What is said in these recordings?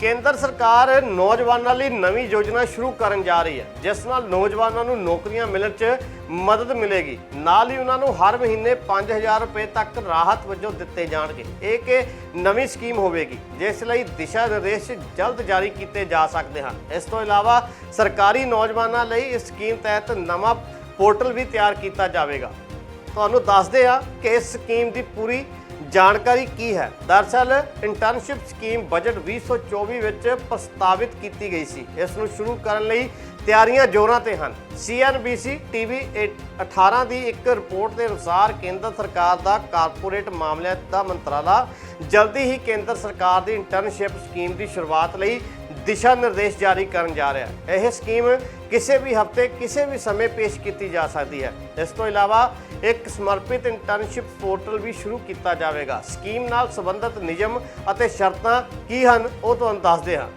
ਕੇਂਦਰ ਸਰਕਾਰ ਨੌਜਵਾਨਾਂ ਲਈ ਨਵੀਂ ਯੋਜਨਾ ਸ਼ੁਰੂ ਕਰਨ ਜਾ ਰਹੀ ਹੈ, ਜਿਸ ਨਾਲ ਨੌਜਵਾਨਾਂ ਨੂੰ ਨੌਕਰੀਆਂ ਮਿਲਣ 'ਚ ਮਦਦ ਮਿਲੇਗੀ। ਨਾਲ ਹੀ ਉਹਨਾਂ ਨੂੰ ਹਰ ਮਹੀਨੇ 5000 ਰੁਪਏ ਤੱਕ ਰਾਹਤ ਵਜੋਂ ਦਿੱਤੇ ਜਾਣਗੇ। ਇਹ ਕਿ ਨਵੀਂ ਸਕੀਮ ਹੋਵੇਗੀ, ਜਿਸ ਲਈ ਦਿਸ਼ਾ ਨਿਰਦੇਸ਼ ਜਲਦ ਜਾਰੀ ਕੀਤੇ ਜਾ ਸਕਦੇ ਹਨ। ਇਸ ਤੋਂ ਇਲਾਵਾ ਸਰਕਾਰੀ ਨੌਜਵਾਨਾਂ ਲਈ ਇਸ ਸਕੀਮ ਤਹਿਤ ਨਵਾਂ ਪੋਰਟਲ ਵੀ ਤਿਆਰ ਕੀਤਾ ਜਾਵੇਗਾ। ਤੁਹਾਨੂੰ ਦੱਸਦੇ ਆ ਕਿ ਇਸ ਸਕੀਮ ਦੀ ਪੂਰੀ ਜਾਣਕਾਰੀ ਕੀ ਹੈ। ਦਰਅਸਲ ਇੰਟਰਨਸ਼ਿਪ ਸਕੀਮ ਬਜਟ 2024 ਵਿੱਚ ਪ੍ਰਸਤਾਵਿਤ ਕੀਤੀ ਗਈ ਸੀ। ਇਸ ਨੂੰ ਸ਼ੁਰੂ ਕਰਨ ਲਈ ਤਿਆਰੀਆਂ ਜ਼ੋਰਾਂ ਤੇ ਹਨ। CNBC TV 18 ਦੀ ਇੱਕ ਰਿਪੋਰਟ ਦੇ ਅਨੁਸਾਰ ਕੇਂਦਰ ਸਰਕਾਰ ਦਾ ਕਾਰਪੋਰੇਟ ਮਾਮਲਿਆਂ ਦਾ ਮੰਤਰਾਲਾ ਜਲਦੀ ਹੀ ਕੇਂਦਰ ਸਰਕਾਰ ਦੀ ਇੰਟਰਨਸ਼ਿਪ ਸਕੀਮ ਦੀ ਸ਼ੁਰੂਆਤ ਲਈ ਦਿਸ਼ਾ ਨਿਰਦੇਸ਼ ਜਾਰੀ ਕਰਨ ਜਾ ਰਿਹਾ ਹੈ। ਇਹ ਸਕੀਮ ਕਿਸੇ ਵੀ ਹਫ਼ਤੇ, ਕਿਸੇ ਵੀ ਸਮੇਂ ਪੇਸ਼ ਕੀਤੀ ਜਾ ਸਕਦੀ ਹੈ। ਇਸ ਤੋਂ ਇਲਾਵਾ ਇੱਕ ਸਮਰਪਿਤ ਇੰਟਰਨਸ਼ਿਪ ਪੋਰਟਲ ਵੀ ਸ਼ੁਰੂ ਕੀਤਾ ਜਾਵੇਗਾ। ਸਕੀਮ ਨਾਲ ਸੰਬੰਧਿਤ ਨਿਯਮ ਅਤੇ ਸ਼ਰਤਾਂ ਕੀ ਹਨ, ਉਹ ਤੁਹਾਨੂੰ ਦੱਸਦੇ ਹਾਂ।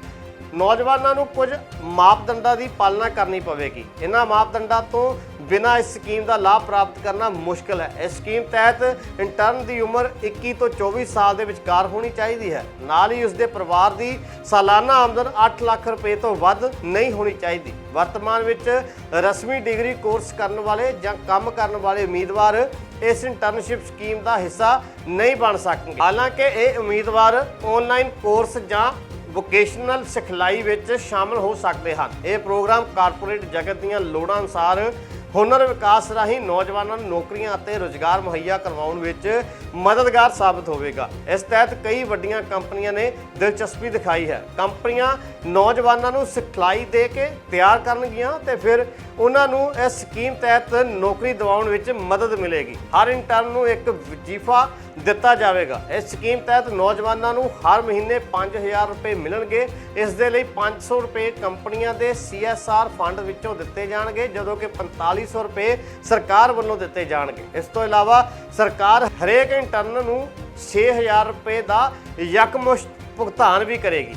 ਨੌਜਵਾਨਾਂ ਨੂੰ ਕੁਝ ਮਾਪਦੰਡਾਂ ਦੀ ਪਾਲਣਾ ਕਰਨੀ ਪਵੇਗੀ। ਇਹਨਾਂ ਮਾਪਦੰਡਾਂ ਤੋਂ ਬਿਨਾਂ ਇਸ ਸਕੀਮ ਦਾ ਲਾਭ ਪ੍ਰਾਪਤ ਕਰਨਾ ਮੁਸ਼ਕਲ ਹੈ। ਇਸ ਸਕੀਮ ਤਹਿਤ ਇੰਟਰਨ ਦੀ ਉਮਰ 21 ਤੋਂ 24 ਸਾਲ ਦੇ ਵਿਚਕਾਰ ਹੋਣੀ ਚਾਹੀਦੀ ਹੈ। ਨਾਲ ਹੀ ਉਸ ਦੇ ਪਰਿਵਾਰ ਦੀ ਸਾਲਾਨਾ ਆਮਦਨ 8 ਲੱਖ ਰੁਪਏ ਤੋਂ ਵੱਧ ਨਹੀਂ ਹੋਣੀ ਚਾਹੀਦੀ। ਵਰਤਮਾਨ ਵਿੱਚ ਰਸਮੀ ਡਿਗਰੀ ਕੋਰਸ ਕਰਨ ਵਾਲੇ ਜਾਂ ਕੰਮ ਕਰਨ ਵਾਲੇ ਉਮੀਦਵਾਰ ਇਸ ਇੰਟਰਨਸ਼ਿਪ ਸਕੀਮ ਦਾ ਹਿੱਸਾ ਨਹੀਂ ਬਣ ਸਕਣਗੇ। ਹਾਲਾਂਕਿ ਇਹ ਉਮੀਦਵਾਰ ਆਨਲਾਈਨ ਕੋਰਸ ਜਾਂ ਵੋਕੇਸ਼ਨਲ ਸਿਖਲਾਈ ਵਿੱਚ ਸ਼ਾਮਲ ਹੋ ਸਕਦੇ ਹਨ। ਇਹ ਪ੍ਰੋਗਰਾਮ ਕਾਰਪੋਰੇਟ ਜਗਤ ਦੀਆਂ ਲੋੜਾਂ ਅਨੁਸਾਰ ਹੁਨਰ ਵਿਕਾਸ ਰਾਹੀਂ ਨੌਜਵਾਨਾਂ ਨੂੰ ਨੌਕਰੀਆਂ ਅਤੇ ਰੁਜ਼ਗਾਰ ਮੁਹੱਈਆ ਕਰਵਾਉਣ ਵਿੱਚ ਮਦਦਗਾਰ ਸਾਬਤ ਹੋਵੇਗਾ। ਇਸ ਤਹਿਤ ਕਈ ਵੱਡੀਆਂ ਕੰਪਨੀਆਂ ਨੇ ਦਿਲਚਸਪੀ ਦਿਖਾਈ ਹੈ। ਕੰਪਨੀਆਂ ਨੌਜਵਾਨਾਂ ਨੂੰ ਸਿਖਲਾਈ ਦੇ ਕੇ ਤਿਆਰ ਕਰਨਗੀਆਂ ਤੇ ਫਿਰ ਉਹਨਾਂ ਨੂੰ ਇਸ ਸਕੀਮ ਤਹਿਤ ਨੌਕਰੀ ਦਿਵਾਉਣ ਵਿੱਚ ਮਦਦ ਮਿਲੇਗੀ। ਹਰ ਇੰਟਰਨ ਨੂੰ ਇੱਕ ਵਜ਼ੀਫਾ ਦਿੱਤਾ ਜਾਵੇਗਾ। ਇਸ ਸਕੀਮ ਤਹਿਤ ਨੌਜਵਾਨਾਂ ਨੂੰ ਹਰ ਮਹੀਨੇ 5000 ਰੁਪਏ ਮਿਲਣਗੇ। ਇਸ ਦੇ ਲਈ 500 ਰੁਪਏ ਕੰਪਨੀਆਂ ਦੇ CSR ਫੰਡ ਵਿੱਚੋਂ ਦਿੱਤੇ ਜਾਣਗੇ, ਜਦੋਂ ਕਿ 4500 ਰੁਪਏ ਸਰਕਾਰ ਵੱਲੋਂ ਦਿੱਤੇ ਜਾਣਗੇ। ਇਸ ਤੋਂ ਇਲਾਵਾ ਸਰਕਾਰ ਹਰੇਕ ਇੰਟਰਨ ਨੂੰ 6000 ਰੁਪਏ ਦਾ ਯਕਮੁਸ਼ਤ ਭੁਗਤਾਨ ਵੀ ਕਰੇਗੀ।